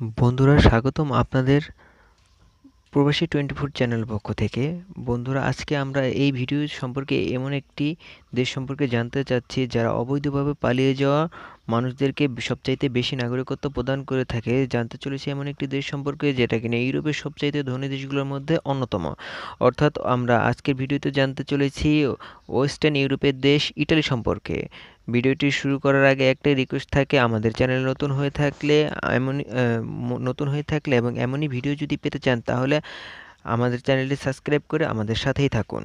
বন্ধুরা, স্বাগতম আপনাদের প্রবাসী টোয়েন্টি ফোর চ্যানেল পক্ষ থেকে। বন্ধুরা, আজকে আমরা এই ভিডিও সম্পর্কে এমন একটি দেশ সম্পর্কে জানতে চাচ্ছি, যারা অবৈধভাবে পালিয়ে যাওয়া মানুষদেরকে সবচাইতে বেশি নাগরিকত্ব প্রদান করে থাকে, জানতে চলেছি এমন একটি দেশ সম্পর্কে যেটা কিনা ইউরোপের সবচাইতে ধনী দেশগুলোর মধ্যে অন্যতম। অর্থাৎ আমরা আজকের ভিডিওতে জানতে চলেছি ওয়েস্টার্ন ইউরোপের দেশ ইটালি সম্পর্কে। ভিডিওটি শুরু করার আগে একটাই রিকোয়েস্ট থাকে, আমাদের চ্যানেল নতুন হয়ে থাকলে, এমনই নতুন হয়ে থাকলে এবং এমনই ভিডিও যদি পেতে চান, তাহলে আমাদের চ্যানেলটি সাবস্ক্রাইব করে আমাদের সাথেই থাকুন।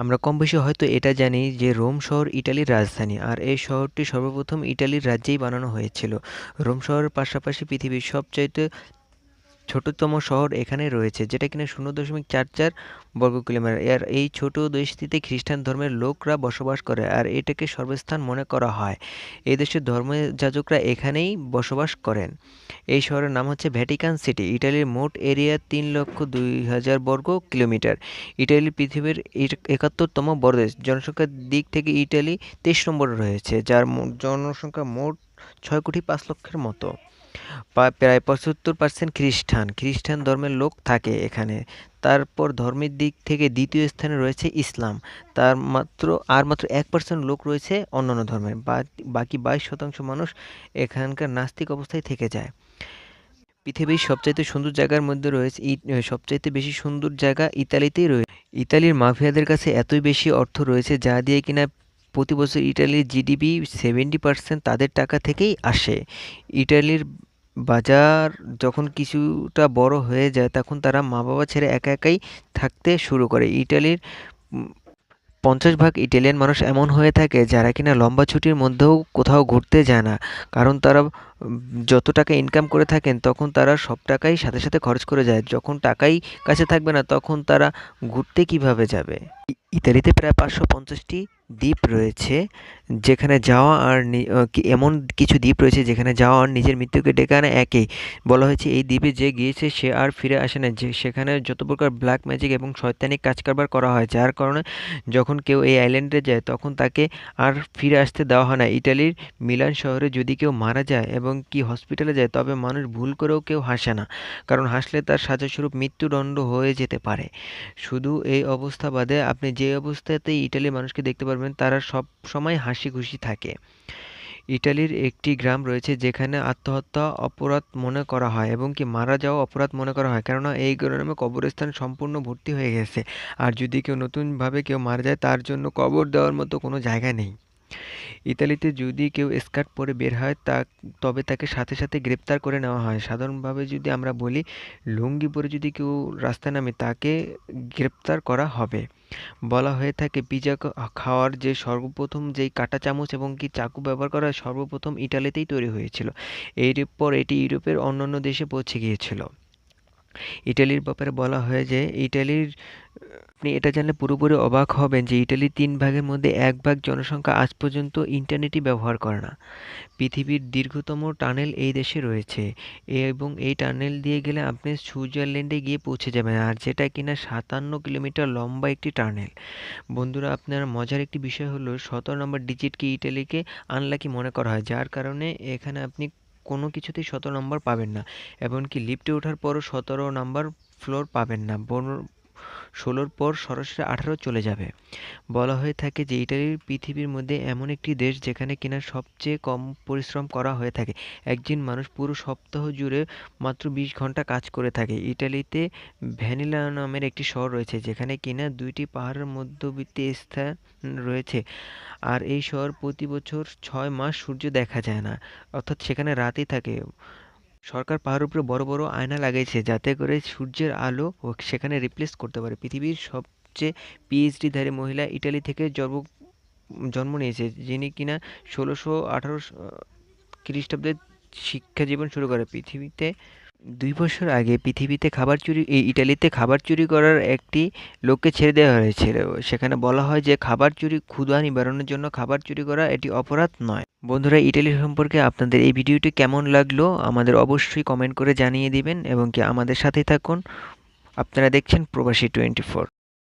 আমরা কম বেশি হয়তো এটা জানি যে রোম শহর ইটালির রাজধানী, আর এই শহরটি সর্বপ্রথম ইটালির রাজ্যেই বানানো হয়েছিল। রোম শহরের পাশাপাশি পৃথিবীর সবচাইতে ছোটতম শহর এখানে রয়েছে, যেটা কিনা শূন্য দশমিক চার চার বর্গ কিলোমিটার। আর এই ছোট দেশটিতে খ্রিস্টান ধর্মের লোকরা বসবাস করে আর এটাকে সর্বস্থান মনে করা হয়। এই দেশের ধর্মযাজকরা এখানেই বসবাস করেন। এই শহরের নাম হচ্ছে ভ্যাটিকান সিটি, ইটালির মোট এরিয়া তিন লক্ষ দুই হাজার বর্গ কিলোমিটার। ইটালি পৃথিবীর একাত্তরতম বড় দেশ। জনসংখ্যার দিক থেকে ইটালি তেইশ নম্বরে রয়েছে, যার জনসংখ্যা মোট ছয় কোটি পাঁচ লক্ষের মতো। প্রায় পঁচাত্তর পার্সেন্ট খ্রিস্টান। খ্রিস্টান ধর্মের লোক থাকে এখানে। তারপর ধর্মের দিক থেকে দ্বিতীয় স্থানে রয়েছে ইসলাম। তার মাত্র, আর মাত্র এক পার্সেন্ট লোক রয়েছে অন্যান্য ধর্মের বাকি বাইশ শতাংশ মানুষ এখানকার নাস্তিক অবস্থায় থেকে যায়। পৃথিবীর সবচাইতে সুন্দর জায়গার মধ্যে রয়েছে সবচাইতে বেশি সুন্দর জায়গা ইতালিতেই রয়েছে ইতালির মাফিয়াদের কাছে এতই বেশি অর্থ রয়েছে যা দিয়ে কিনা প্রতি বছর ইটালির জিডিপি সেভেন্টি পার্সেন্ট তাদের টাকা থেকেই আসে। ইটালির বাজার যখন কিছুটা বড় হয়ে যায়, তখন তারা মা বাবা ছেড়ে একা একাই থাকতে শুরু করে। ইটালির পঞ্চাশ ভাগ ইটালিয়ান মানুষ এমন হয়ে থাকে যারা কিনা লম্বা ছুটির মধ্যেও কোথাও ঘুরতে যায় না। কারণ তারা যত টাকা ইনকাম করে থাকেন, তখন তারা সব টাকাই সাথে সাথে খরচ করে যায়। যখন টাকাই কাছে থাকবে না, তখন তারা ঘুরতে কীভাবে যাবে? ইতালিতে প্রায় পাঁচশো পঞ্চাশটি দ্বীপ রয়েছে, যেখানে যাওয়া আর এমন কিছু দ্বীপ রয়েছে যেখানে যাওয়া আর নিজের মৃত্যুকে ডেকে আনা একই। বলা হয়েছে এই দ্বীপে যে গিয়েছে, সে আর ফিরে আসে না। যে, সেখানে যত প্রকার ব্ল্যাক ম্যাজিক এবং শয়তানিক কাজ কারবার করা হয়, যার কারণে যখন কেউ এই আইল্যান্ডে যায়, তখন তাকে আর ফিরে আসতে দেওয়া হয় না। ইটালির মিলান শহরে যদি কেউ মারা যায় এবং কি হসপিটালে যায়, তবে মানুষ ভুল করেও কেউ হাসে না, কারণ হাসলে তার সাজাস্বরূপ মৃত্যুদণ্ড হয়ে যেতে পারে। শুধু এই অবস্থা বাদে আপনি যে অবস্থাতেই ইটালির মানুষকে দেখতে পারবেন, তারা সব সময় হাসি খুশি থাকে। ইটালির একটি গ্রাম রয়েছে যেখানে আত্মহত্যা অপরাধ মনে করা হয় এবং কি মারা যাওয়া অপরাধ মনে করা হয়, কেননা এই গ্রামে কবরস্থান সম্পূর্ণ ভর্তি হয়ে গেছে। আর যদি কেউ নতুনভাবে কেউ মারা যায়, তার জন্য কবর দেওয়ার মতো কোনো জায়গা নেই। ইতালিতে যদি কেউ স্কার্ট পরে বের হয়, তা, তবে তাকে সাথে সাথে গ্রেপ্তার করে নেওয়া হয়। সাধারণভাবে যদি আমরা বলি, লুঙ্গি পরে যদি কেউ রাস্তায় নামে, তাকে গ্রেপ্তার করা হবে। বলা হয়ে থাকে পিজা খাওয়ার যে সর্বপ্রথম যেই কাঁটা চামচ এবং কি চাকু ব্যবহার করা সর্বপ্রথম ইটালিতেই তৈরি হয়েছিল। এর পর এটি ইউরোপের অন্যান্য দেশে পৌঁছে গিয়েছিল। ইটালির ব্যাপারে বলা হয় যে, ইটালির আপনি এটা জানলে পুরোপুরি অবাক হবেন যে ইটালির তিন ভাগের মধ্যে এক ভাগ জনসংখ্যা আজ পর্যন্ত ইন্টারনেটই ব্যবহার করে না। পৃথিবীর দীর্ঘতম টানেল এই দেশে রয়েছে এবং এই টানেল দিয়ে গেলে আপনি সুইজারল্যান্ডে গিয়ে পৌঁছে যাবেন আর যেটা কিনা সাতান্ন কিলোমিটার লম্বা একটি টানেল। বন্ধুরা, আপনার মজার একটি বিষয় হলো সতেরো নম্বর ডিজিটকে ইটালিকে আনলাকি মনে করা হয়, যার কারণে এখানে আপনি কোনো কিছুতেই সতেরো নম্বর পাবেন না। এমনকি লিফটে ওঠার পরও সতেরো নম্বর ফ্লোর পাবেন না। ষোলোর পর সরাসরি আঠারো চলে যাবে। বলা হয়ে থাকে যে ইটালির পৃথিবীর মধ্যে এমন একটি দেশ যেখানে কিনা সবচেয়ে কম পরিশ্রম করা হয়ে থাকে। একজন মানুষ পুরো সপ্তাহ জুড়ে মাত্র বিশ ঘণ্টা কাজ করে থাকে। ইটালিতে ভ্যানিলা নামের একটি শহর রয়েছে, যেখানে কিনা দুইটি পাহাড়ের মধ্যবর্তী স্থান রয়েছে। আর এই শহর প্রতি বছর ছয় মাস সূর্য দেখা যায় না, অর্থাৎ সেখানে রাতই থাকে। সরকার পাহাড়ের উপরে বড় বড় আয়না লাগিয়েছে যাতে করে সূর্যের আলো সেখানে রিপ্লেস করতে পারে। পৃথিবীর সবচেয়ে পিএইচডি পিএইচডিধারী মহিলা ইটালি থেকে জন্ম জন্ম নিয়েছে, যিনি কিনা ষোলোশো আঠারো খ্রিস্টাব্দে শিক্ষা জীবন শুরু করে। পৃথিবীতে দুই বছর আগে পৃথিবীতে খাবার চুরি, এই ইটালিতে খাবার চুরি করার একটি লোককে ছেড়ে দেওয়া হয়েছিল। সেখানে বলা হয় যে খাবার চুরি, ক্ষুধা নিবারণের জন্য খাবার চুরি করা এটি অপরাধ নয়। বন্ধুরা, ইটালি সম্পর্কে আপনাদের এই ভিডিওটি কেমন লাগল আমাদের অবশ্যই কমেন্ট করে জানিয়ে দিবেন এবং কি আমাদের সাথে থাকুন। আপনারা দেখছেন প্রবাসী টোয়েন্টি ফোর